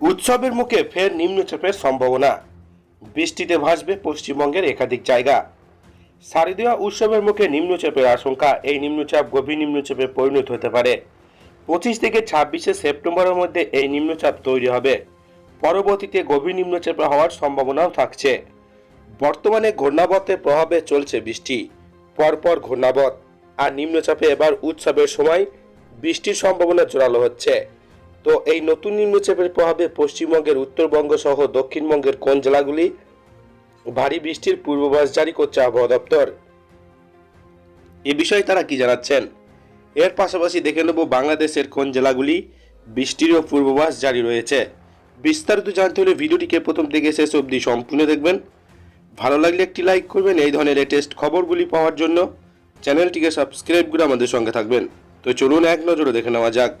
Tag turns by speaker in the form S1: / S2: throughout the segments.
S1: উৎসবের মুখে ফের নিম্নচাপের সম্ভাবনা। বৃষ্টিতে ভাসবে পশ্চিমবঙ্গের একাধিক জায়গা। শারদীয় উৎসবের মুখে নিম্নচাপের আশঙ্কা, এই নিম্নচাপ গভীর নিম্নচাপে পরিণত হতে পারে। পঁচিশ থেকে ছাব্বিশে সেপ্টেম্বরের মধ্যে এই নিম্নচাপ তৈরি হবে। পরবর্তীতে গভীর নিম্নচাপে হওয়ার সম্ভাবনাও থাকছে। বর্তমানে ঘূর্ণাবতের প্রভাবে চলছে বৃষ্টি। পরপর ঘূর্ণাবত আর নিম্নচাপে এবার উৎসবের সময় বৃষ্টির সম্ভাবনা জোরালো হচ্ছে। তো এই নতুন নিম্নচাপের প্রভাবে পশ্চিমবঙ্গের উত্তরবঙ্গ সহ দক্ষিণবঙ্গের কোন জেলাগুলি ভারী বৃষ্টির পূর্বাভাস জারি করছে আবহাওয়া দপ্তর? এ বিষয়ে তারা কি জানাচ্ছেন? এর পাশাপাশি দেখে নেব বাংলাদেশের কোন জেলাগুলি বৃষ্টিরও পূর্বাভাস জারি রয়েছে। বিস্তারিত জানতে হলে ভিডিওটিকে প্রথম থেকে শেষ অবধি সম্পূর্ণ দেখবেন। ভালো লাগলে একটি লাইক করবেন, এই ধরনের লেটেস্ট খবরগুলি পাওয়ার জন্য চ্যানেলটিকে সাবস্ক্রাইব করে আমাদের সঙ্গে থাকবেন। তো চলুন এক নজরে দেখে নেওয়া যাক।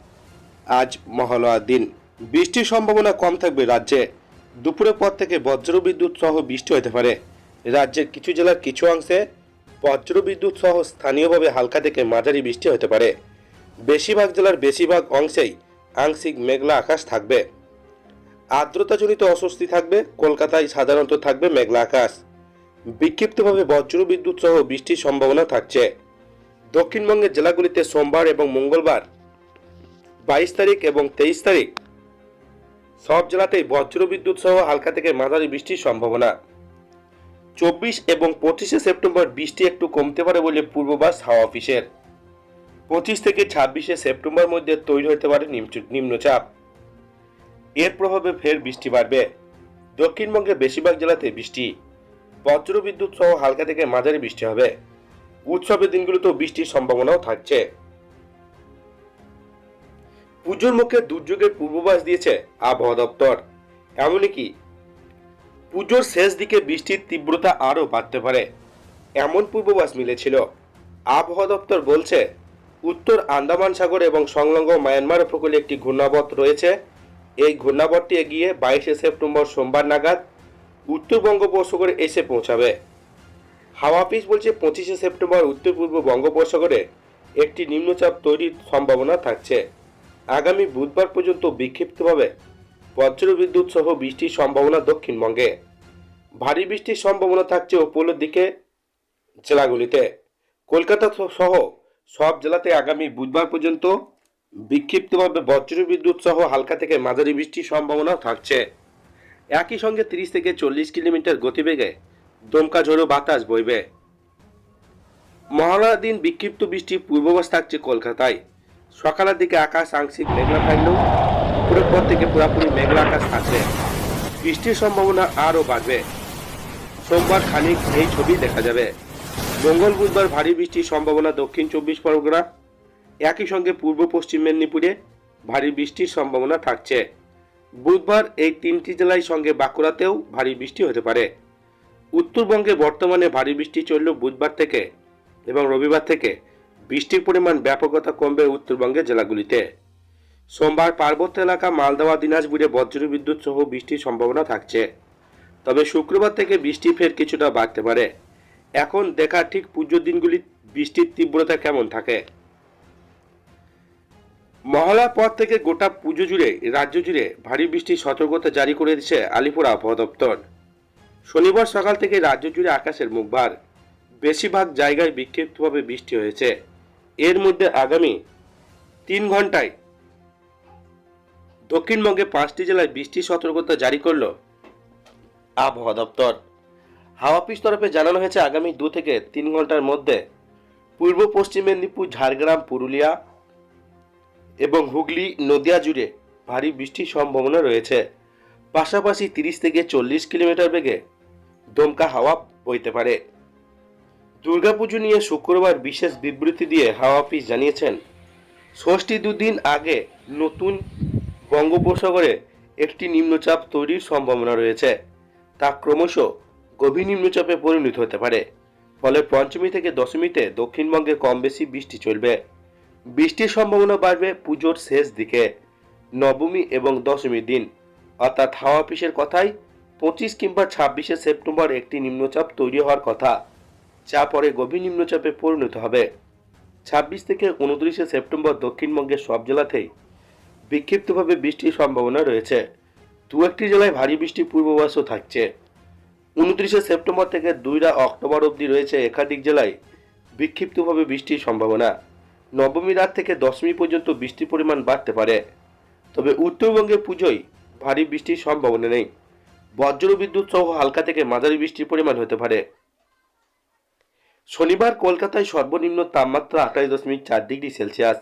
S1: আজ মহালয়ার দিন। বৃষ্টির সম্ভাবনা কম থাকবে রাজ্যে। দুপুরের পর থেকে বজ্রবিদ্যুৎ সহ বৃষ্টি হতে পারে। রাজ্যের কিছু জেলার কিছু অংশে বজ্রবিদ্যুৎ সহ স্থানীয়ভাবে হালকা থেকে মাঝারি বৃষ্টি হতে পারে। বেশিরভাগ জেলার বেশিরভাগ অংশেই আংশিক মেঘলা আকাশ থাকবে। আর্দ্রতাজনিত অস্বস্তি থাকবে, কলকাতায় সাধারণত থাকবে মেঘলা আকাশ। বিক্ষিপ্তভাবে বজ্রবিদ্যুৎ সহ বৃষ্টির সম্ভাবনা থাকছে। দক্ষিণবঙ্গের জেলাগুলিতে সোমবার এবং মঙ্গলবার বাইশ তারিখ এবং তেইশ তারিখ। সব জেলাতেই বজ্রবিদ্যুৎ সহ হালকা থেকে মাঝারি বৃষ্টির সম্ভাবনা। চব্বিশ এবং পঁচিশে সেপ্টেম্বর বৃষ্টি একটু কমতে পারে বলে পূর্বাভাস হাওয়া অফিসের। পঁচিশ থেকে ছাব্বিশে সেপ্টেম্বর মধ্যে তৈরি হতে পারে নিম্ন- নিম্নচাপ। এর প্রভাবে ফের বৃষ্টি বাড়বে। দক্ষিণবঙ্গের বেশিরভাগ জেলাতে বৃষ্টি। বজ্রবিদ্যুৎ সহ হালকা থেকে মাঝারি বৃষ্টি হবে। উৎসবের দিনগুলোতেও বৃষ্টির সম্ভাবনাও থাকছে। পুজোর মুখে দুর্যোগের পূর্বাভাস দিয়েছে আবহাওয়া দপ্তর। এমনকি পুজোর শেষ দিকে বৃষ্টির তীব্রতা আরও বাড়তে পারে। এমন পূর্বাভাস মিলেছিল। আবহাওয়া দপ্তর বলছে, উত্তর আন্দামান সাগর এবং সংলগ্ন মায়ানমার উপকূলে একটি ঘূর্ণাবর্ত রয়েছে। এই ঘূর্ণাবর্তটি এগিয়ে বাইশে সেপ্টেম্বর সোমবার নাগাদ উত্তর বঙ্গোপসাগরে এসে পৌঁছাবে। হাওয়া অফিস বলছে, পঁচিশে সেপ্টেম্বর উত্তর পূর্ব বঙ্গোপসাগরে একটি নিম্নচাপ তৈরির সম্ভাবনা থাকছে। আগামী বুধবার পর্যন্ত বিক্ষিপ্তভাবে বজ্রবিদ্যুৎ সহ বৃষ্টির সম্ভাবনা দক্ষিণবঙ্গে। ভারী বৃষ্টির সম্ভাবনা থাকছে উপকূলের দিকে জেলাগুলিতে। কলকাতা সহ সব জেলাতে আগামী বুধবার পর্যন্ত বিক্ষিপ্তভাবে বজ্রবিদ্যুৎ সহ হালকা থেকে মাঝারি বৃষ্টির সম্ভাবনা থাকছে। একই সঙ্গে তিরিশ থেকে চল্লিশ কিলোমিটার গতিবেগে দমকা ঝোড়ো বাতাস বইবে। মহালয়ার দিন বিক্ষিপ্ত বৃষ্টির পূর্বাভাস থাকছে কলকাতায়। সকালের দিকে আকাশ আংশিক মেঘলা থাকলেও দুপুরের পর থেকে পুরোপুরি মেঘলা আকাশ থাকবে। বৃষ্টির সম্ভাবনা আরও বাড়বে। সোমবার খানিক এই ছবি দেখা যাবে। মঙ্গল বুধবার ভারী বৃষ্টির সম্ভাবনা দক্ষিণ চব্বিশ পরগনা, একই সঙ্গে পূর্ব পশ্চিম মেদিনীপুরে ভারী বৃষ্টির সম্ভাবনা থাকছে। বুধবার এই তিনটি জেলায় সঙ্গে বাঁকুড়াতেও ভারী বৃষ্টি হতে পারে। উত্তরবঙ্গে বর্তমানে ভারী বৃষ্টি চলল বুধবার থেকে এবং রবিবার থেকে বৃষ্টির পরিমাণ ব্যাপকতা কমবে উত্তরবঙ্গের জেলাগুলিতে। সোমবার পার্বত্য এলাকা, মালদাওয়া, দিনাজপুরে বজ্রবিদ্যুৎ সহ বৃষ্টির সম্ভাবনা থাকছে। তবে শুক্রবার থেকে বৃষ্টি ফের কিছুটা বাড়তে পারে। এখন দেখা ঠিক পুজোর দিনগুলি বৃষ্টির তীব্রতা কেমন থাকে। মহলার পর থেকে গোটা পুজো জুড়ে, রাজ্য জুড়ে ভারী বৃষ্টির সতর্কতা জারি করে দিয়েছে আলিপুর আবহাওয়া দপ্তর। শনিবার সকাল থেকে রাজ্য জুড়ে আকাশের মুখ ভার। বেশিরভাগ জায়গায় বিক্ষিপ্তভাবে বৃষ্টি হয়েছে। এর মধ্যে আগামী তিন ঘন্টায় দক্ষিণবঙ্গে পাঁচটি জেলায় বৃষ্টির সতর্কতা জারি করল আবহাওয়া দপ্তর। হাওয়া অফিস তরফে জানানো হয়েছে, আগামী দু থেকে তিন ঘণ্টার মধ্যে পূর্ব পশ্চিম মেদিনীপুর, ঝাড়গ্রাম, পুরুলিয়া এবং হুগলি, নদিয়া জুড়ে ভারী বৃষ্টির সম্ভাবনা রয়েছে। পাশাপাশি তিরিশ থেকে চল্লিশ কিলোমিটার বেগে দমকা হাওয়া বইতে পারে। দুর্গাপুজো নিয়ে শুক্রবার বিশেষ বিবৃতি দিয়ে হাওয়া অফিস জানিয়েছেন, ষষ্ঠী দুদিন আগে নতুন বঙ্গোপসাগরে একটি নিম্নচাপ তৈরির সম্ভাবনা রয়েছে। তা ক্রমশ গভীর নিম্নচাপে পরিণত হতে পারে। ফলে পঞ্চমী থেকে দশমীতে দক্ষিণবঙ্গে কম বেশি বৃষ্টি চলবে। বৃষ্টির সম্ভাবনা বাড়বে পুজোর শেষ দিকে, নবমী এবং দশমীর দিন। অর্থাৎ হাওয়া অফিসের কথাই পঁচিশ কিংবা ছাব্বিশে সেপ্টেম্বর একটি নিম্নচাপ তৈরি হওয়ার কথা। যা পরে গভীর নিম্নচাপে পরিণত হবে। ছাব্বিশ থেকে উনত্রিশে সেপ্টেম্বর দক্ষিণবঙ্গের সব জেলাতেই বিক্ষিপ্তভাবে বৃষ্টির সম্ভাবনা রয়েছে। দু একটি জেলায় ভারী বৃষ্টির পূর্বাভাসও থাকছে। উনত্রিশে সেপ্টেম্বর থেকে দুইরা অক্টোবর অবধি রয়েছে একাধিক জেলায় বিক্ষিপ্তভাবে বৃষ্টির সম্ভাবনা। নবমী রাত থেকে দশমী পর্যন্ত বৃষ্টির পরিমাণ বাড়তে পারে। তবে উত্তরবঙ্গে পুজোয় ভারী বৃষ্টির সম্ভাবনা নেই। বজ্র বিদ্যুৎ সহ হালকা থেকে মাঝারি বৃষ্টির পরিমাণ হতে পারে। শনিবার কলকাতায় সর্বনিম্ন তাপমাত্রা আঠাশ দশমিক চার ডিগ্রি সেলসিয়াস।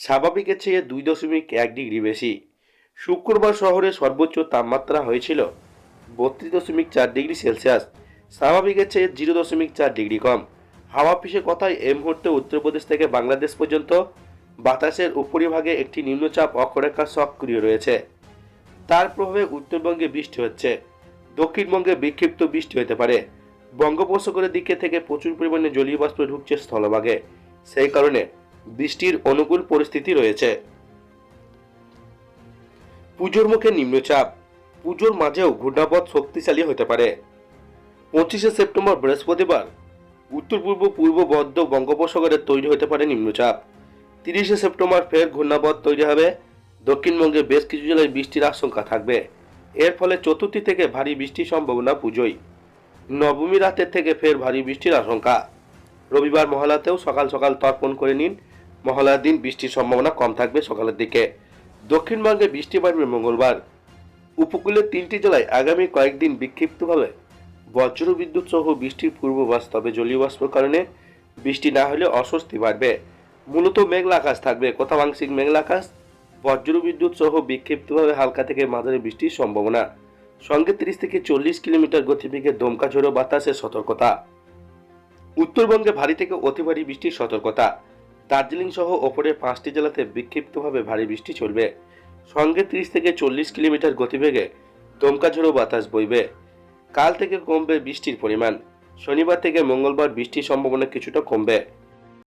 S1: স্বাভাবিকের চেয়ে দুই দশমিক এক ডিগ্রি বেশি। শুক্রবার শহরে সর্বোচ্চ তাপমাত্রা হয়েছিল বত্রিশ দশমিক চার ডিগ্রি সেলসিয়াস। স্বাভাবিকের চেয়ে জিরো দশমিক চার ডিগ্রি কম। হাওয়া পিসে কথায় এই মুহূর্তে উত্তরপ্রদেশ থেকে বাংলাদেশ পর্যন্ত বাতাসের উপরিভাগে একটি নিম্নচাপ অক্ষরেখা সক্রিয় রয়েছে। তার প্রভাবে উত্তরবঙ্গে বৃষ্টি হচ্ছে। দক্ষিণবঙ্গে বিক্ষিপ্ত বৃষ্টি হতে পারে। বঙ্গোপসাগরের দিকে থেকে প্রচুর পরিমাণে জলীয় বাষ্প ঢুকছে স্থলভাগে। সেই কারণে বৃষ্টির অনুকূল পরিস্থিতি রয়েছে। পুজোর মুখে নিম্নচাপ। পুজোর মাঝেও ঘূর্ণাপথ শক্তিশালী হতে পারে। পঁচিশে সেপ্টেম্বর বৃহস্পতিবার উত্তর পূর্ব পূর্ব বদ্ধ বঙ্গোপসাগরে তৈরি হতে পারে নিম্নচাপ। তিরিশে সেপ্টেম্বর ফের ঘূর্ণাপথ তৈরি হবে। দক্ষিণবঙ্গে বেশ কিছু জেলায় বৃষ্টির আশঙ্কা থাকবে। এর ফলে চতুর্থী থেকে ভারী বৃষ্টির সম্ভাবনা পুজোয়। নবমী রাতের থেকে ফের ভারী বৃষ্টির আশঙ্কা। রবিবার মহালয়াতেও সকাল সকাল তর্পণ করে নিন। মহালয়ার দিন বৃষ্টির সম্ভাবনা কম থাকবে সকালের দিকে। দক্ষিণবঙ্গে বৃষ্টি বাড়বে মঙ্গলবার। উপকূলের তিনটি জেলায় আগামী কয়েকদিন বিক্ষিপ্তভাবে বজ্র বিদ্যুৎ সহ বৃষ্টির পূর্বাভাস, তবে জলীয় কারণে বৃষ্টি না হলে অস্বস্তি বাড়বে। মূলত মেঘলা আকাশ থাকবে। কোথাও আংশিক মেঘলা আকাশ বজ্র বিদ্যুৎ সহ বিক্ষিপ্তভাবে হালকা থেকে মাঝারি বৃষ্টির সম্ভাবনা। সঙ্গে তিরিশ থেকে চল্লিশ কিলোমিটার গতিবেগে দমকা ঝোড়ো বাতাসের সতর্কতা। উত্তরবঙ্গে ভারী থেকে অতি ভারী বৃষ্টির সতর্কতা। দার্জিলিং সহ ওপরের পাঁচটি জেলাতে বিক্ষিপ্তভাবে ভারী বৃষ্টি চলবে। সঙ্গে তিরিশ থেকে চল্লিশ কিলোমিটার গতিবেগে দমকা ঝোড়ো বাতাস বইবে। কাল থেকে কমবে বৃষ্টির পরিমাণ। শনিবার থেকে মঙ্গলবার বৃষ্টির সম্ভাবনা কিছুটা কমবে।